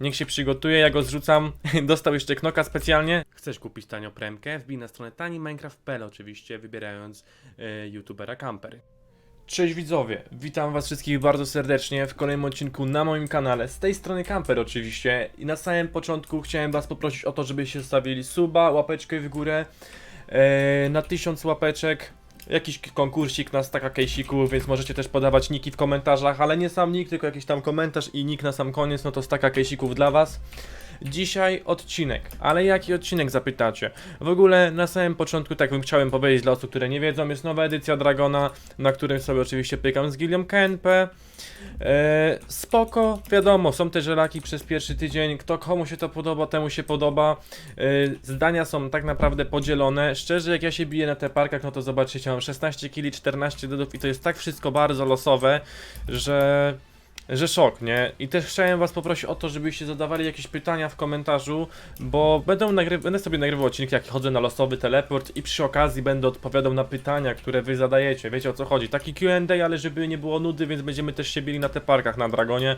Niech się przygotuje, ja go zrzucam. Dostał jeszcze knoka specjalnie. Chcesz kupić tanio premkę? Wbij na stronę taniminecraft.pl oczywiście, wybierając e, youtubera Camper. Cześć widzowie, witam was wszystkich bardzo serdecznie w kolejnym odcinku na moim kanale. Z tej strony Camper oczywiście i na samym początku chciałem was poprosić o to, żebyście zostawili suba, łapeczkę w górę e, na 1000 łapeczek. Jakiś konkursik na staka kejsików, więc możecie też podawać niki w komentarzach, ale nie sam nick, tylko jakiś tam komentarz i nick na sam koniec, no to staka kejsików dla was. Dzisiaj odcinek, ale jaki odcinek zapytacie? W ogóle na samym początku, tak bym chciałem powiedzieć dla osób, które nie wiedzą, jest nowa edycja Dragona, na którym sobie oczywiście pykam z gilią KNP. Eee, spoko, wiadomo, są te żelaki przez pierwszy tydzień, kto komu się to podoba, temu się podoba. Eee, zdania są tak naprawdę podzielone. Szczerze, jak ja się biję na te parkach, no to zobaczycie, mam 16 kili, 14 dodów i to jest tak wszystko bardzo losowe, że że szok, nie? I też chciałem was poprosić o to, żebyście zadawali jakieś pytania w komentarzu, bo będę, nagry- będę sobie nagrywał odcinki, jak chodzę na losowy teleport i przy okazji będę odpowiadał na pytania, które wy zadajecie. Wiecie o co chodzi? Taki Q&A, ale żeby nie było nudy, więc będziemy też się bili na te parkach na Dragonie.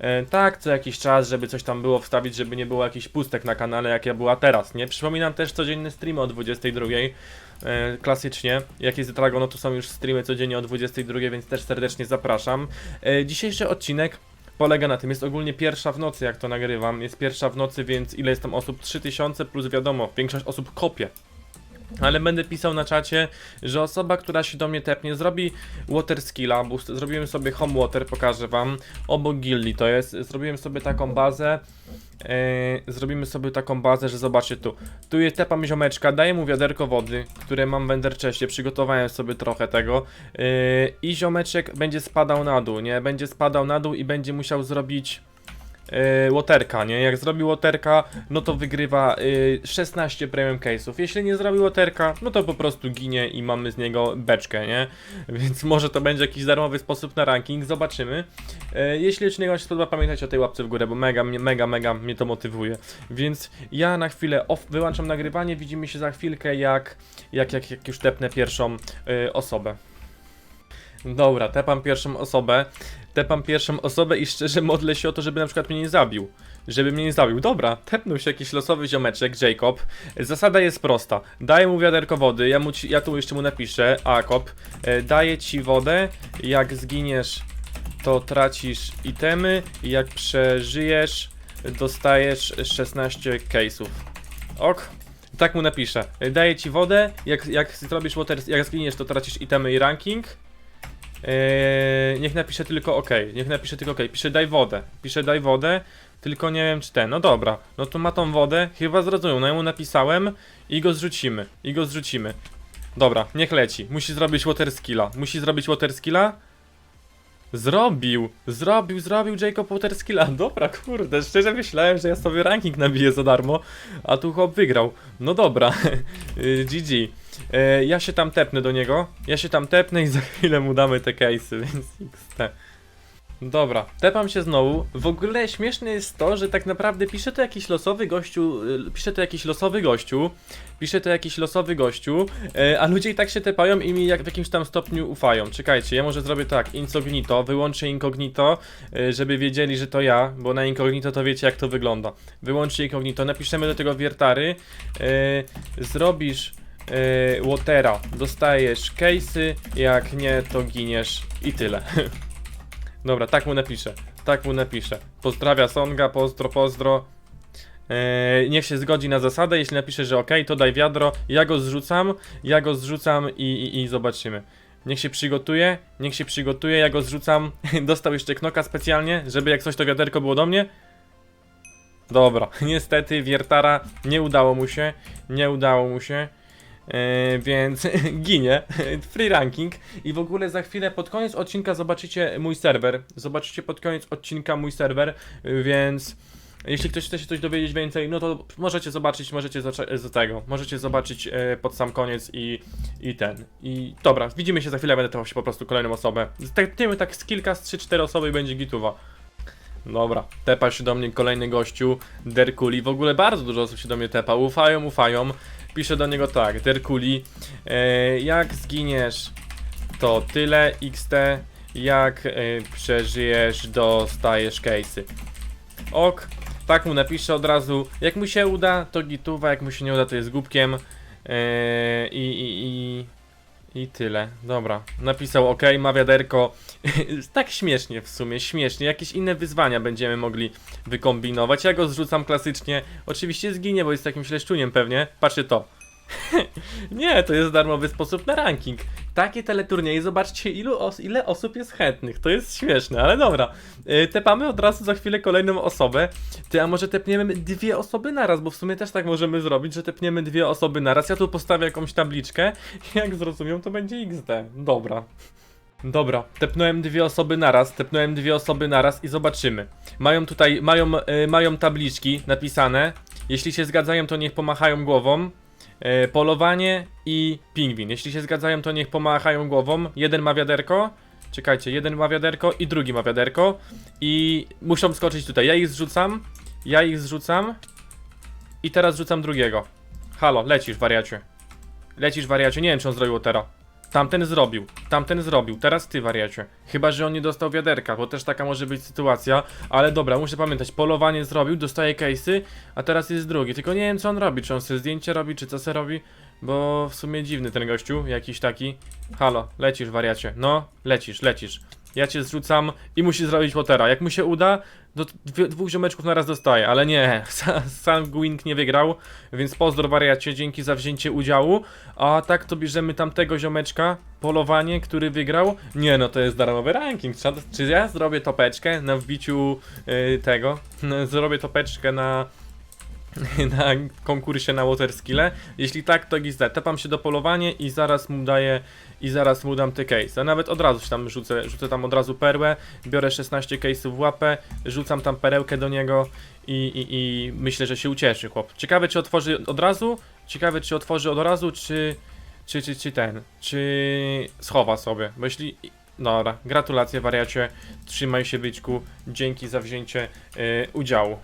E, tak, co jakiś czas, żeby coś tam było wstawić, żeby nie było jakichś pustek na kanale, jak ja była teraz, nie? Przypominam też codzienny stream o 22. E, klasycznie. Jak jest Dragon, no to są już streamy codziennie o 22, więc też serdecznie zapraszam. E, dzisiejszy odcinek polega na tym, jest ogólnie pierwsza w nocy, jak to nagrywam. Jest pierwsza w nocy, więc ile jest tam osób? 3000 plus wiadomo, większość osób kopie. Ale będę pisał na czacie, że osoba, która się do mnie tepnie, zrobi water skilla, bo zrobiłem sobie home water, pokażę wam, obok gilli to jest, zrobiłem sobie taką bazę, e, zrobimy sobie taką bazę, że zobaczcie tu, tu jest tepam ziomeczka, daję mu wiaderko wody, które mam w enderchestie, przygotowałem sobie trochę tego. E, i ziomeczek będzie spadał na dół, nie, będzie spadał na dół i będzie musiał zrobić yy, Waterka, nie? Jak zrobi Waterka, no to wygrywa yy, 16 premium case'ów. Jeśli nie zrobi Waterka, no to po prostu ginie i mamy z niego beczkę, nie? Więc może to będzie jakiś darmowy sposób na ranking, zobaczymy. Yy, jeśli odcinek Wam się spodoba, pamiętajcie o tej łapce w górę, bo mega, mega, mega mnie to motywuje. Więc ja na chwilę off, wyłączam nagrywanie, widzimy się za chwilkę, jak, jak, jak, jak już tepnę pierwszą yy, osobę. Dobra, tepam pierwszą osobę. Tepam pierwszą osobę i szczerze modlę się o to, żeby na przykład mnie nie zabił. Żeby mnie nie zabił. Dobra, tepnął się jakiś losowy ziomeczek, Jacob. Zasada jest prosta. Daję mu wiaderko wody, ja, mu ja tu jeszcze mu napiszę, Akop. E, daję ci wodę, jak zginiesz, to tracisz itemy, jak przeżyjesz, dostajesz 16 case'ów. Ok. Tak mu napiszę. E, Daję ci wodę, jak, jak zrobisz water, jak zginiesz, to tracisz itemy i ranking. Eee, niech napisze tylko OK. Niech napisze tylko OK. Pisze daj wodę. Pisze daj wodę. Tylko nie wiem czy ten. No dobra. No to ma tą wodę. Chyba zrozumiał. No ja mu napisałem i go zrzucimy. I go zrzucimy. Dobra, niech leci. Musi zrobić water skilla. Musi zrobić water skilla. Zrobił, zrobił, zrobił Jacob skilla. Dobra, kurde, szczerze myślałem, że ja sobie ranking nabiję za darmo, a tu chłop wygrał. No dobra, Y, GG. E, ja się tam tepnę do niego. Ja się tam tepnę i za chwilę mu damy te case'y, więc XT. Dobra, tepam się znowu. W ogóle śmieszne jest to, że tak naprawdę pisze to jakiś losowy gościu, y, pisze to jakiś losowy gościu, pisze to jakiś losowy gościu, e, a ludzie i tak się tepają i mi jak w jakimś tam stopniu ufają. Czekajcie, ja może zrobię tak, incognito, wyłączę incognito, e, żeby wiedzieli, że to ja, bo na incognito to wiecie jak to wygląda. Wyłączcie incognito, napiszemy do tego wiertary, zrobisz Watera, dostajesz case'y, jak nie to giniesz i tyle. Dobra, tak mu napiszę. Tak mu napiszę. Pozdrawia Songa, pozdro, pozdro. Eee, niech się zgodzi na zasadę. Jeśli napisze, że ok, to daj wiadro. Ja go zrzucam, ja go zrzucam i, i, i zobaczymy. Niech się przygotuje, niech się przygotuje, ja go zrzucam. Dostał jeszcze knoka specjalnie, żeby jak coś to wiaderko było do mnie. Dobra, niestety wiertara nie udało mu się, nie udało mu się. E, więc ginie. Free ranking. I w ogóle za chwilę pod koniec odcinka zobaczycie mój serwer. Zobaczycie pod koniec odcinka mój serwer, więc jeśli ktoś chce się coś dowiedzieć więcej, no to możecie zobaczyć, możecie zaczę- z tego, możecie zobaczyć e, pod sam koniec i, i ten. I dobra, widzimy się za chwilę, będę tepał się po prostu kolejną osobę. Tepniemy tak z kilka, z 3-4 osoby i będzie gituwa. Dobra, tepa się do mnie kolejny gościu, Derkuli. W ogóle bardzo dużo osób się do mnie tepa. Ufają, ufają. Piszę do niego tak, Derkuli. E, jak zginiesz, to tyle XT. Jak e, przeżyjesz, dostajesz case'y. Ok. Tak mu napiszę od razu. Jak mu się uda, to gituwa, jak mu się nie uda, to jest głupkiem. Eee, i, i, i, I tyle. Dobra. Napisał OK, ma wiaderko. tak śmiesznie w sumie, śmiesznie. Jakieś inne wyzwania będziemy mogli wykombinować. Ja go zrzucam klasycznie. Oczywiście zginie, bo jest takim śleszczuniem pewnie. Patrzcie to. Nie, to jest darmowy sposób na ranking. Takie teleturnieje, zobaczcie ilu os ile osób jest chętnych. To jest śmieszne, ale dobra. Yy, tepamy od razu za chwilę kolejną osobę. Ty, a może tepniemy dwie osoby naraz, bo w sumie też tak możemy zrobić, że tepniemy dwie osoby naraz. Ja tu postawię jakąś tabliczkę. Jak zrozumiem, to będzie XD. Dobra. Dobra, tepnąłem dwie osoby naraz, tepnąłem dwie osoby naraz i zobaczymy. Mają tutaj, mają, y, mają tabliczki napisane. Jeśli się zgadzają, to niech pomachają głową. E, polowanie i pingwin. Jeśli się zgadzają, to niech pomachają głową. Jeden ma wiaderko. Czekajcie, jeden ma wiaderko i drugi ma wiaderko. I muszą skoczyć tutaj. Ja ich zrzucam. Ja ich zrzucam. I teraz rzucam drugiego. Halo, lecisz, wariacie. Lecisz, wariacie. Nie wiem, czy on zrobił teraz. Tamten zrobił, tamten zrobił, teraz ty wariacie. Chyba, że on nie dostał wiaderka, bo też taka może być sytuacja. Ale dobra, muszę pamiętać, polowanie zrobił, dostaje case'y, a teraz jest drugi. Tylko nie wiem, co on robi, czy on sobie zdjęcie robi, czy co se robi. Bo w sumie dziwny ten gościu, jakiś taki. Halo, lecisz wariacie. No, lecisz, lecisz. Ja cię zrzucam i musi zrobić Watera. Jak mu się uda, do dwóch ziomeczków naraz dostaje, ale nie, Sa- sam Gwink nie wygrał, więc pozdro wariacie, dzięki za wzięcie udziału. A tak to bierzemy tamtego ziomeczka, polowanie, który wygrał. Nie no, to jest darmowy ranking. Czy ja zrobię topeczkę na wbiciu y, tego? Zrobię topeczkę na na konkursie na water skille. Jeśli tak, to XD. Tepam się do polowania i zaraz mu daję i zaraz mu dam te case. A nawet od razu się tam rzucę, rzucę tam od razu perłę, biorę 16 case'ów w łapę, rzucam tam perełkę do niego i, i, i myślę, że się ucieszy chłop. Ciekawe czy otworzy od razu, ciekawe czy otworzy od razu, czy, czy, czy, czy ten, czy schowa sobie, bo jeśli... Dobra, gratulacje wariacie, trzymaj się byczku, dzięki za wzięcie y, udziału.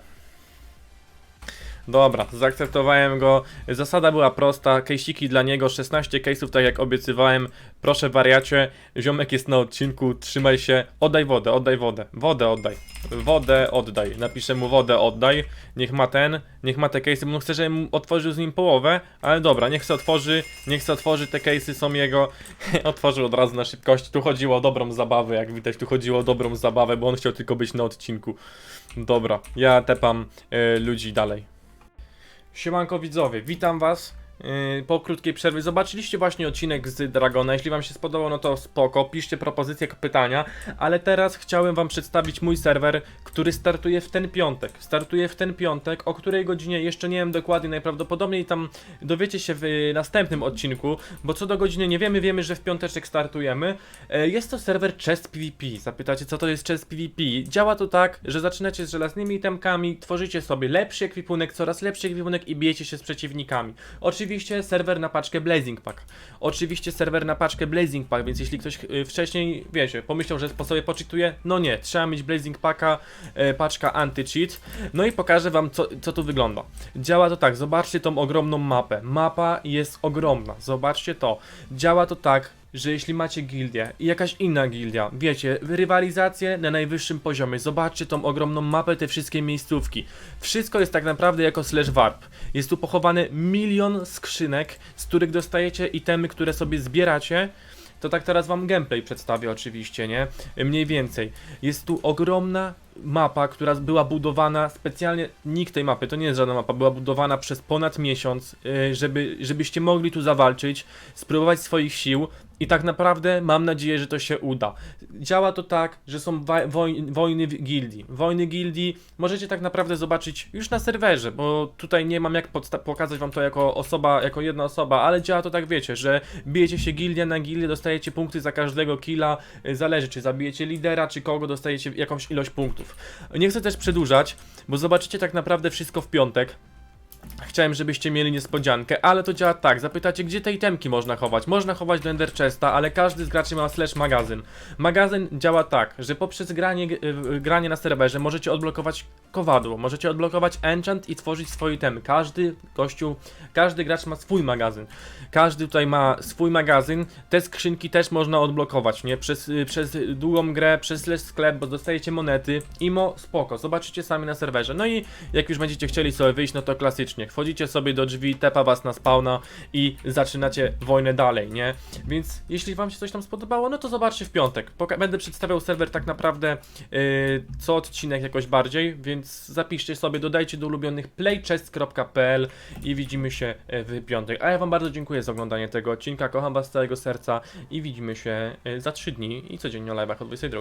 Dobra, zaakceptowałem go. Zasada była prosta, kejsiki dla niego, 16 case'ów, tak jak obiecywałem. Proszę wariacie, ziomek jest na odcinku, trzymaj się. Oddaj wodę, oddaj wodę. Wodę oddaj. Wodę oddaj. Napiszę mu wodę oddaj. Niech ma ten, niech ma te case'y, bo chcę, żebym otworzył z nim połowę, ale dobra, niech se otworzy, niech se otworzy, te case'y są jego. Otworzył od razu na szybkość. Tu chodziło o dobrą zabawę, jak widać, tu chodziło o dobrą zabawę, bo on chciał tylko być na odcinku. Dobra, ja tepam y, ludzi dalej. Siemanko widzowie, witam was po krótkiej przerwie. Zobaczyliście właśnie odcinek z Dragona. Jeśli wam się spodobał, no to spoko, piszcie propozycje, pytania. Ale teraz chciałem wam przedstawić mój serwer, który startuje w ten piątek. Startuje w ten piątek, o której godzinie jeszcze nie wiem dokładnie, najprawdopodobniej tam dowiecie się w y, następnym odcinku, bo co do godziny nie wiemy, wiemy, że w piąteczek startujemy. E, Jest to serwer Chest PvP. Zapytacie, co to jest Chest PvP? Działa to tak, że zaczynacie z żelaznymi itemkami, tworzycie sobie lepszy ekwipunek, coraz lepszy ekwipunek i bijecie się z przeciwnikami. Oczywiście serwer na paczkę Blazing Pack. Oczywiście serwer na paczkę Blazing Pack, więc jeśli ktoś y, wcześniej, wiecie, pomyślał, że po sobie poczytuje, no nie, trzeba mieć Blazing Packa, e, paczka anti-cheat. No i pokażę wam, co, co tu wygląda. Działa to tak, zobaczcie tą ogromną mapę. Mapa jest ogromna, zobaczcie to. Działa to tak, że jeśli macie gildię i jakaś inna gildia, wiecie, rywalizację na najwyższym poziomie, zobaczcie tą ogromną mapę, te wszystkie miejscówki. Wszystko jest tak naprawdę jako slash warp. Jest tu pochowane milion skrzynek, z których dostajecie itemy, które sobie zbieracie. To tak teraz wam gameplay przedstawię oczywiście, nie? Mniej więcej. Jest tu ogromna mapa, która była budowana specjalnie, nikt tej mapy, to nie jest żadna mapa, była budowana przez ponad miesiąc, yy, żeby, żebyście mogli tu zawalczyć, spróbować swoich sił i tak naprawdę mam nadzieję, że to się uda. Działa to tak, że są wojny w gildii. Wojny gildii możecie tak naprawdę zobaczyć już na serwerze, bo tutaj nie mam jak pokazać wam to jako osoba, jako jedna osoba, ale działa to tak wiecie, że bijecie się gildia na gildię, dostajecie punkty za każdego killa, y, zależy czy zabijecie lidera, czy kogo, dostajecie jakąś ilość punktów. Nie chcę też przedłużać, bo zobaczycie tak naprawdę wszystko w piątek. Chciałem, żebyście mieli niespodziankę, ale to działa tak. Zapytacie, gdzie te itemki można chować? Można chować do Ender Chesta, ale każdy z graczy ma slash magazyn. Magazyn działa tak, że poprzez granie, y, granie na serwerze możecie odblokować kowadło, możecie odblokować enchant i tworzyć swoje itemy. Każdy gościu, każdy gracz ma swój magazyn. Każdy tutaj ma swój magazyn. Te skrzynki też można odblokować, nie? Przez, y, przez długą grę, przez slash sklep, bo dostajecie monety. Imo, spoko, zobaczycie sami na serwerze. No i jak już będziecie chcieli sobie wyjść, no to klasycznie. Wchodzicie sobie do drzwi, tepa was na spawna i zaczynacie wojnę dalej, nie? Więc jeśli wam się coś tam spodobało, no to zobaczcie w piątek. Poka- będę przedstawiał serwer tak naprawdę yy, co odcinek jakoś bardziej, więc zapiszcie sobie, dodajcie do ulubionych playchest.pl i widzimy się e, w piątek. A ja wam bardzo dziękuję za oglądanie tego odcinka, kocham was z całego serca i widzimy się e, za 3 dni i codziennie o live'ach o 22.